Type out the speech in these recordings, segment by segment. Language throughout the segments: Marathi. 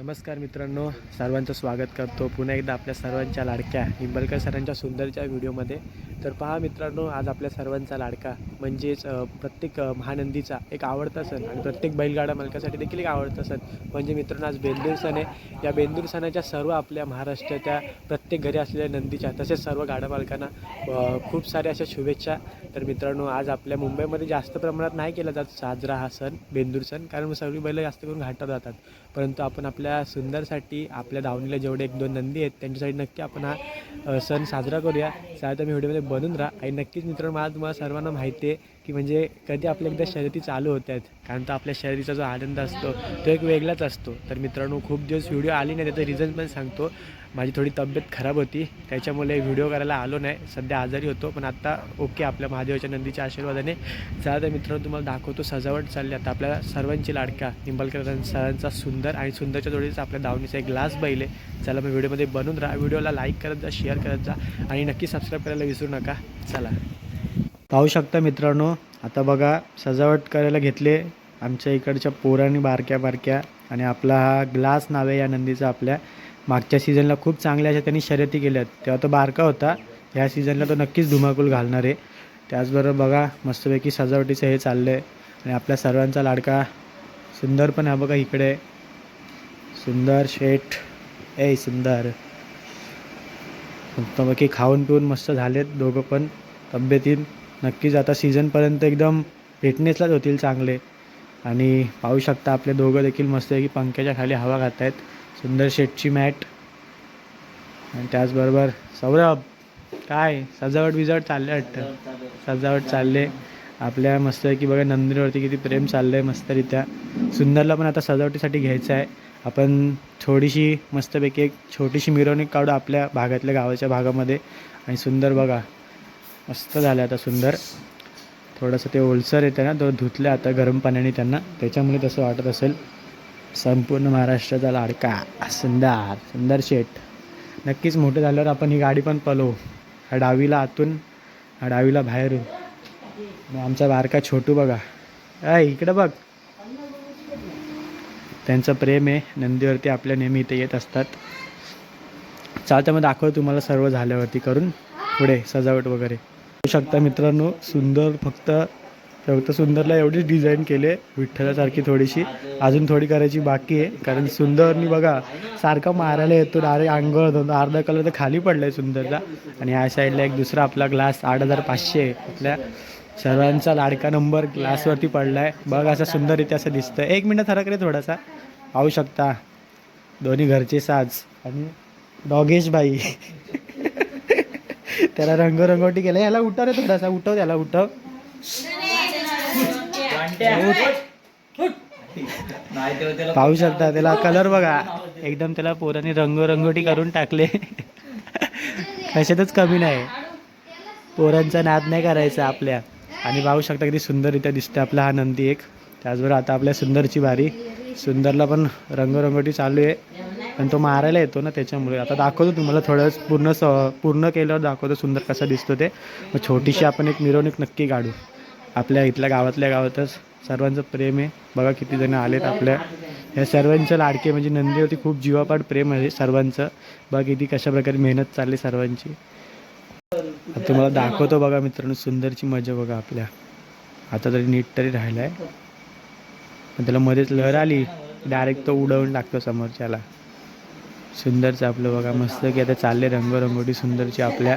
नमस्कार मित्रांनो सर्वांचं स्वागत करतो. पुन्हा एकदा आपल्या सर्वांच्या लाडक्या निंबलकर सरांच्या सुंदरच्या व्हिडिओमध्ये. तर पहा मित्रांनो आज आपल्या सर्वांचा लाडका म्हणजेच प्रत्येक महानंदीचा एक आवडता सण आणि प्रत्येक बैलगाडा मालकासाठी देखील एक आवडता सण म्हणजे मित्रांनो आज बेंदूर सण आहे. या बेंदूर सणाच्या सर्व आपल्या महाराष्ट्राच्या प्रत्येक घरी असलेल्या नंदीच्या तसेच सर्व गाडा मालकांना खूप साऱ्या अशा शुभेच्छा. तर मित्रांनो आज आपल्या मुंबईमध्ये जास्त प्रमाणात नाही केला जात साजरा हा सण बेंदूर सण. कारण सर्व बैलं जास्त करून घाटात जातात. परंतु आपण आपल्या सुंदरसाठी आपल्या दावणीला जेवढे एक दोन नंदी आहेत त्यांच्यासाठी नक्की आपण हा सण साजरा करूया. साधारण मी व्हिडिओमध्ये बनून राहा. आणि नक्कीच मित्रांनो मला तुम्हाला सर्वांना माहिती आहे की म्हणजे कधी आपल्या एकदा शर्यती चालू होत आहेत कारण तर आपल्या शर्यतीचा जो आनंद असतो तो एक वेगळाच असतो. तर मित्रांनो खूप दिवस व्हिडिओ आली नाही त्याचं रिझन पण सांगतो. माझी थोडी तब्येत खराब होती त्याच्यामुळे व्हिडिओ करायला आलो नाही. सध्या आजारी होतो पण आत्ता ओके आपल्या महादेवाच्या नंदीच्या आशीर्वादाने. चला तर मित्रांनो तुम्हाला दाखवतो सजावट चालली आता. आपल्या सर्वांची लाडका निंबलकर सरांचा सुंदर आणि सुंदरच्या जोडीचा आपल्या दावणीचा एक ग्लास बैल आहे. चला मग व्हिडिओमध्ये बनून राहा. व्हिडिओला लाईक करत जा शेअर करत जा आणि नक्की सबस्क्राईब करायला विसरू नका. चला. पाहू शकता मित्रांनो. आता बघा सजावट करायला घेतले आमच्या इकडच्या पोरांनी बारक्या बारक्या. आणि आपला हा ग्लास नाव आहे या नंदीचा आपल्या. मागच्या सीझनला खूप चांगल्या अशा त्यांनी शर्यती केल्यात. तेव्हा तो बारका होता. ह्या सीझनला तो नक्कीच धुमाकूल घालणार आहे. त्याचबरोबर बघा मस्तपैकी सजावटीचं हे चाललं आहे आणि आपल्या सर्वांचा लाडका सुंदर पण हा बघा इकडे. सुंदर शेठ. ए सुंदर. मस्तपैकी खाऊन पिऊन मस्त झालेत दोघं पण. तब्येतीत नक्कीच आता सीझनपर्यंत एकदम फिटनेसलाच होतील चांगले. आणि पाहू शकता आपले दोघं देखील मस्तपैकी पंख्याच्या खाली हवा खात आहेत सुंदर शेटची मॅट. आणि त्याचबरोबर सौरभ काय? सजावट बिजावट चालले वाटतं? सजावट चालले. आपल्या मस्तपैकी बघा नंदिनीवरती किती प्रेम चाललं आहे मस्तरित्या. सुंदरला पण आता सजावटीसाठी घ्यायचं आहे. आपण थोडीशी मस्तपैकी एक छोटीशी मिरवणूक काढू आपल्या भागातल्या गावाच्या भागामध्ये. आणि सुंदर बघा मस्त झालं आता सुंदर. थोडंसं ते ओलसर येतं ना तो धुतलं आता गरम पाण्याने त्यांना. त्याच्यामुळे तसं वाटत असेल. संपूर्ण महाराष्ट्राचा लाडका सुंदर सुंदर शेट नक्कीच मोठं झाल्यावर आपण ही गाडी पण पलवू हा डावीला आतून हा डावीला बाहेरून. मग आमचा बारका छोटू बघा. अय इकडं बघ. त्यांचं प्रेम आहे. नंदीवरती आपल्या नेहमी इथे येत असतात. चालतं मग दाखव तुम्हाला सर्व झाल्यावरती करून. पुढे सजावट वगैरे. शकता मित्रांनो सुंदर फक्त फक्त सुंदरला एवढीच डिझाईन केले विठ्ठलासारखी थोडीशी. अजून थोडी करायची बाकी आहे कारण सुंदरनी बघा सारखा मारायला येतो डायरेक्ट अंगावर धरतो अर्धा कलर तर खाली पडला आहे सुंदरला. आणि या साईडला एक दुसरा आपला ग्लास आठ हजार पाचशे आपल्या सर्वांचा लाडका नंबर ग्लासवरती पडला आहे बघ असा सुंदररित्या असं दिसतं एक मिनिट थरक रे थोडासा. पाहू शकता दोन्ही घरचे साज. आणि डॉगेश बाई त्याला रंगरंगोटी केलं. याला उठव रे थोडासा. उठव त्याला उठव. पाहू शकता त्याला कलर बघा. एकदम त्याला पोरांनी रंगरंगोटी करून टाकले. कशातच कमी नाही. पोरांचा नाद नाही करायचा आपल्या. आणि पाहू शकता किती सुंदररित्या दिसते आपला हा नंदी एक. त्याचबरोबर आता आपल्या सुंदरची बारी. सुंदरला पण रंगरंगोटी चालू आहे. पण तो मारायला येतो ना त्याच्यामुळे. आता दाखवतो तुम्हाला थोडं पूर्ण स पूर्ण केल्यावर दाखवतो सुंदर कसा दिसतो ते. मग छोटीशी आपण एक मिरवणूक नक्की काढू. आपल्या इथल्या गावातल्या गावातच. सर्वांचं प्रेम आहे. बघा किती जण आलेत आपल्या. या सर्वांचं लाडके म्हणजे नंदीवरती खूप जीवापाड प्रेम आहे सर्वांचं. बघा किती कशा प्रकारे मेहनत चालली सर्वांची. तुम्हाला दाखवतो बघा मित्रांनो सुंदरची मजा बघा आपल्या. आता तरी नीट तरी राहिला आहे पण त्याला मध्येच लहर आली. डायरेक्ट तो उडवून टाकतो समोरच्याला. सुंदरचं आपलं बघा मस्त की आता चालले रंगरंगोटी सुंदरची आपल्या.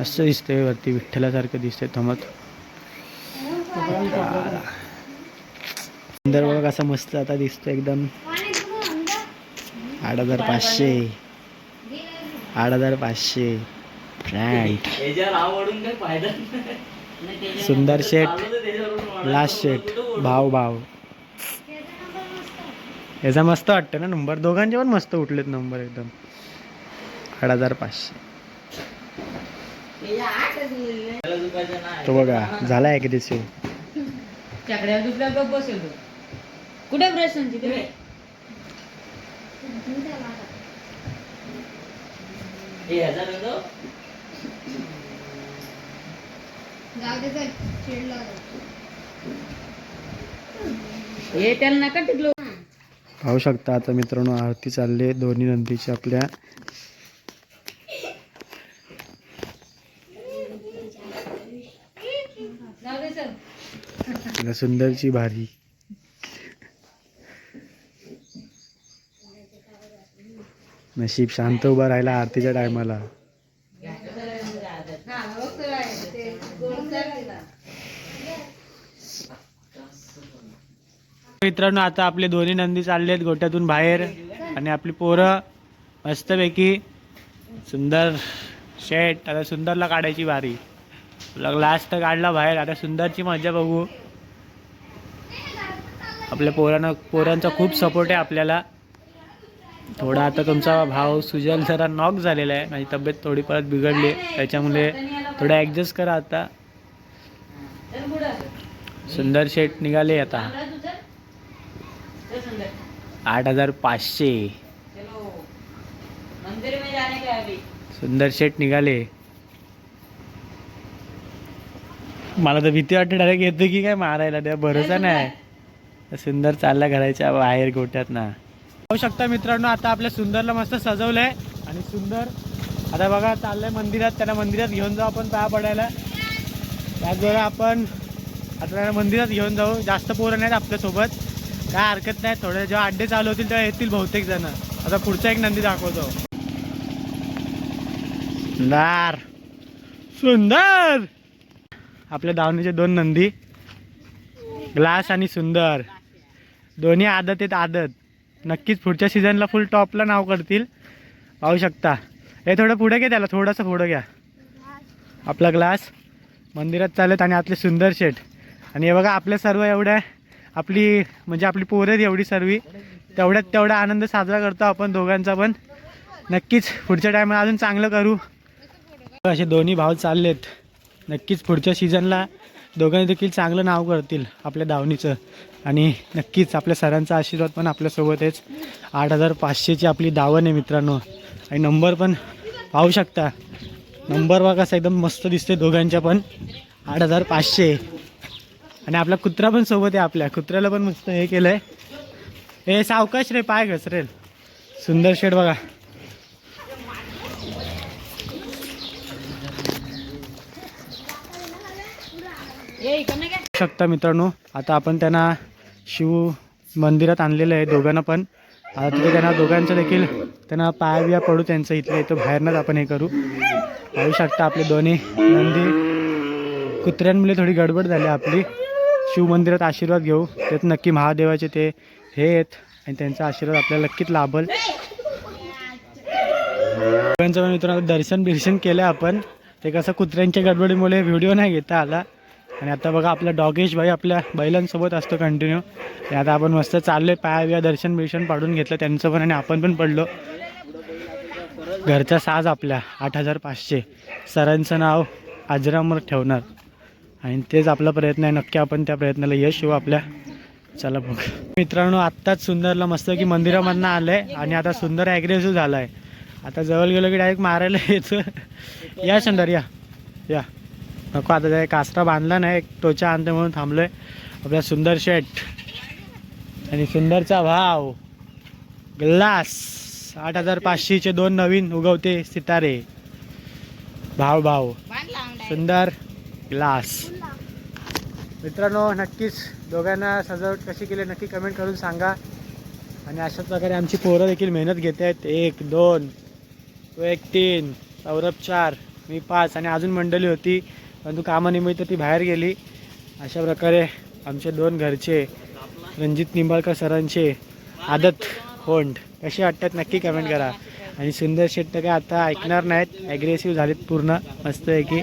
असं दिसतंय वरती विठ्ठलासारखं दिसतंय थमत. सुंदर बघा कसं मस्त आता दिसतो एकदम. आठ हजार पाचशे. आठ हजार पाचशे. ब्रँड सुंदर शेट. लास्ट शेट. भाव भाव. याचा मस्त वाटतं ना नंबर. दोघांचे पण मस्त उठलेत नंबर एकदम. आठ हजार पाचशे. तो बघा झाला आहे किती सेव. कुठे ब्रश हे त्याला नका टिकलो. पाहू शकता. आता मित्रांनो आरती चालली आहे. दोन्ही नंदीची आपल्या तिला सुंदरची भारी नशीब शांत उभा राहिला आरतीच्या टायमाला मित्रांनो आता आपले दोन्ही नंदी चालले आहेत गोट्यातून बाहेर आणि आपली पोरं मस्तपैकी सुंदर शेट आता सुंदरला काढायची बारी ग्लास तर काढला बाहेर आता सुंदरची मजा बघू. आपल्या पोरांना पोरांचा खूप सपोर्ट आहे आपल्याला. थोडा आता तुमचा भाव सुजल जरा नॉक झालेला आहे माझी तब्येत थोडी परत बिघडली त्याच्यामुळे थोडं ॲडजस्ट करा आता. सुंदर शेट निघाले आता चांगला तू चल चल सुंदर आठ हजार पाचशे. चलो. मंदिर में जाने का अभी सुंदर शेट निघाले. मला तर भीती वाटते डायरेक्ट येतो की काय मारायला त्या भरोसा नाही सुंदर चालला घराच्या बाहेर गोट्यात ना. पाहू शकता मित्रांनो आता आपल्या सुंदरला मस्त सजवलंय. आणि सुंदर आता बघा चाललंय मंदिरात त्याला मंदिरात घेऊन जाऊ आपण पाया पडायला. त्याचबरोबर आपण आता त्याला मंदिरात घेऊन जाऊ. जास्त पोरं नाहीत आपल्यासोबत. काय हरकत नाही थोडे जेव्हा अड्डे चालू होतील तेव्हा येतील बहुतेक जण. आता पुढचा एक नंदी दाखवतो. सुंदर. सुंदर. आपल्या दावणीचे दोन नंदी. ग्लास आणि सुंदर. दोन्ही आदत आहेत आदत. नक्कीच पुढच्या सीझनला फुल टॉपला नाव करतील. पाहू शकता. हे थोडं पुढे घ्या त्याला थोडंसं पुढं घ्या. आपला ग्लास. मंदिरात चालत आणि आपले सुंदर शेट. आणि हे बघा आपल्या सर्व एवढ्या आपली म्हणजे आपली पोरं आहेत एवढी सर्वी. तेवढ्यात तेवढा आनंद साजरा करतो आपण दोघांचा पण. नक्कीच पुढच्या टायमाला अजून चांगलं करू. असे दोन्ही भाव चाललेत. नक्कीच पुढच्या सीझनला दोघांनी देखील चांगलं नाव करतील आपल्या दावणीचं आणि नक्कीच आपल्या सरांचा आशीर्वाद पण आपल्यासोबतच आठ हजार पाचशेची आपली दावण आहे मित्रांनो. आणि नंबर पण पाहू शकता. नंबर बघा कसा एकदम मस्त दिसते दोघांच्या पण. आठ हजार पाचशे. आणि आपला कुत्रा पण सोबत आहे आपल्या. कुत्र्याला पण मस्त हे केलं आहे हे सावकाश रे पाय घसरेल. सुंदर शेड बघा. शकता मित्रांनो आता आपण त्यांना शिव मंदिरात आणलेलं आहे दोघांना पण. आता तिथे त्यांना दोघांचं देखील त्यांना पाया बिया पडू त्यांचं इथलं इथं बाहेरनंच आपण हे करू. पाहू शकता आपले दोन्ही नंदी. कुत्र्यांमुळे थोडी गडबड झाली आपली. शिव मंदिरात आशीर्वाद घेऊ. त्यात नक्की महादेवाचे ते हे आहेत. आणि त्यांचा आशीर्वाद आपल्याला नक्कीच लाभल. पण मित्रांनो दर्शन बिर्शन केलं आपण. ते कसं कुत्र्यांच्या गडबडीमुळे व्हिडिओ नाही घेता आला. आणि आता बघा आपला डॉगेश भाई आपल्या बैलांसोबत असतो कंटिन्यू आणि आता आपण मस्त चाललोय. पाया बिया दर्शन बिर्शन पाडून घेतलं त्यांचं पण आणि आपण पण पडलो. घरचा साज आपल्या आठ हजार पाचशे. सरांचं नाव अजरामर ठेवणार. आणि तेच आपला प्रयत्न आहे. नक्की आपण त्या प्रयत्नाला यश येऊ आपल्या. चला बघ. मित्रांनो आत्ताच सुंदरला मस्त की मंदिरामधनं आलं आहे आणि आता सुंदर ॲग्रेसिव्ह झाला आहे आता जवळ गेलो की डायरेक्ट मारायला येतं. या सुंदर या. या. नको आता त्या कासरा बांधला नाही. एक टोचा आणते म्हणून थांबलोय. आपला सुंदर शेट आणि सुंदरचा भाव. ग्लास. आठ हजार पाचशेचे दोन नवीन उगवते सितारे. भाव भाव. सुंदर. ग्लास मित्रांनो नक्कीच दोघांना सजावट कशी केली नक्की कमेंट करून सांगा. आणि अशाच प्रकारे आमची पोरं देखील मेहनत घेत आहेत. एक दोन तो एक तीन सौरभ चार मी पाच आणि अजून मंडळी होती. परंतु कामानिमित्त ती बाहेर गेली. अशा प्रकारे आमचे दोन घरचे रणजित निंबाळकर सरांचे आदत होंड कसे वाटतात नक्की कमेंट करा. आणि सुंदर शेट तर काय आता ऐकणार नाहीत. ॲग्रेसिव्ह झालेत पूर्ण मस्त आहे की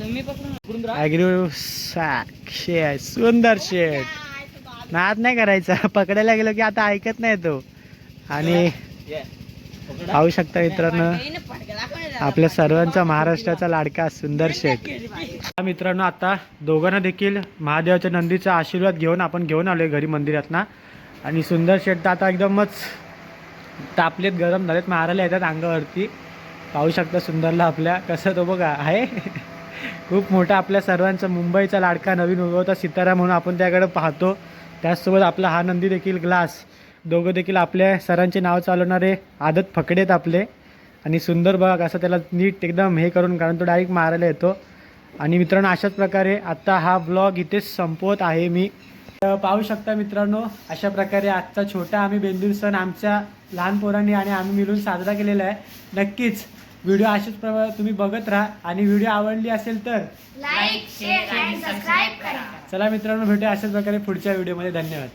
मी साक्षे सुंदर शेट नाद नाही करायचा. पकडायला गेलो की आता ऐकत नाही तो. आणि पाहू शकता मित्रांनो आपल्या सर्वांचा महाराष्ट्राचा लाडका सुंदर शेठ. मित्रांनो आता दोघांना देखील महादेवाच्या नंदीचा आशीर्वाद घेऊन आपण घेऊन आलोय घरी मंदिरात ना आणि सुंदर शेठ तर आता एकदमच तापलेत गरम झालेत. मारायला येतात अंगावरती. पाहू शकता सुंदरला आपल्या. कसं तो बघा आहे? खूप मोठा आपल्या सर्वांचा मुंबईचा लाडका नवीन उगवता सितारा म्हणून आपण त्याकडे पाहतो. त्याचसोबत आपला हा नंदी देखील ग्लास दोघं देखील आपल्या सरांचे नाव चालवणारे आदत फकडेत आपले. आणि सुंदर बघ असं त्याला नीट एकदम हे करून कारण तो डायरेक्ट मारायला येतो. आणि मित्रांनो अशाच प्रकारे आत्ता हा ब्लॉग इथेच संपवत आहे मी. तर पाहू शकता मित्रांनो अशा प्रकारे आजचा छोटा आम्ही बेंदूर सण आमच्या लहान पोरांनी आणि आम्ही मिळून साजरा केलेला आहे. नक्कीच व्हिडिओ अशाच प्रकारे तुम्ही बघत राहा. आणि व्हिडिओ आवडली असेल तर लाईक शेअर आणि सबस्क्राईब करा. चला मित्रांनो भेटूया अशाच प्रकारे पुढच्या व्हिडिओमध्ये. धन्यवाद.